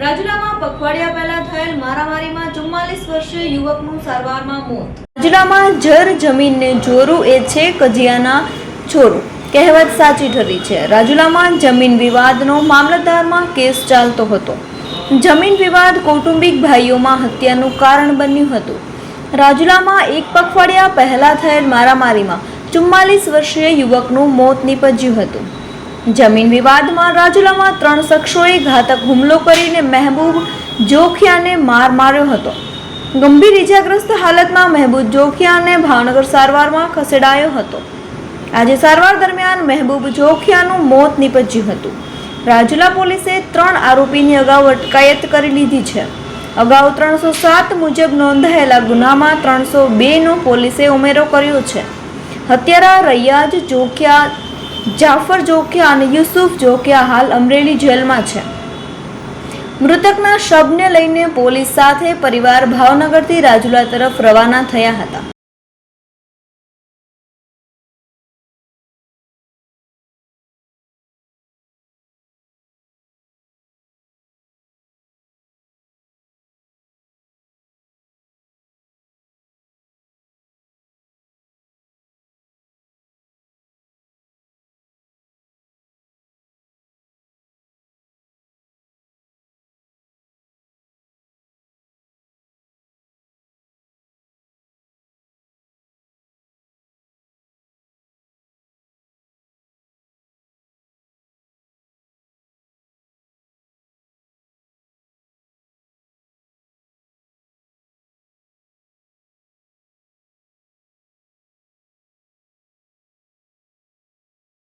રાજુલામાં પખવાડિયા પહેલા થયેલ મારામારીમાં ચુમ્માલીસ વર્ષીય યુવકનું સારવારમાં મોત. રાજુલામાં જર જમીનને જોરું એ છે કજિયાના છોરું. કહેવત સાચી ઠરી છે. રાજુલામાં જમીન વિવાદનો મામલતદારમાં કેસ ચાલતો હતો. જમીન વિવાદ કૌટુંબિક ભાઈઓમાં હત્યાનું કારણ બન્યું હતું. રાજુલામાં એક પખવાડિયા પહેલા થયેલ મારામારીમાં ચુમ્માલીસ વર્ષીય યુવકનું મોત નીપજ્યું હતું. જમીન વિવાદમાં રાજુલામાં ત્રણ શખ્સોએ ઘાતક હુમલો કરીને મહેબૂબ જોખિયાને માર માર્યો હતો. ગંભીર ઇજાગ્રસ્ત હાલતમાં મહેબૂબ જોખિયાને ભાવનગર સારવારમાં ખસેડાયો હતો. આજે સારવાર દરમિયાન મહેબૂબ જોખિયાનું મોત નીપજ્યું હતું. રાજુલા પોલીસે ત્રણ આરોપીની અગાઉ અટકાયત કરી લીધી છે. અગાઉ ત્રણસો સાત મુજબ નોંધાયેલા ગુનામાં ત્રણસો બેનો પોલીસે ઉમેરો કર્યો છે. હત્યારા રૈયાજ જોખિયા જાફર જોખિયા અને યુસુફ જોખિયા હાલ અમરેલી જેલમાં છે. મૃતકના શબને લઈને પોલીસ સાથે પરિવાર ભાવનગરથી રાજુલા તરફ રવાના થયા હતા.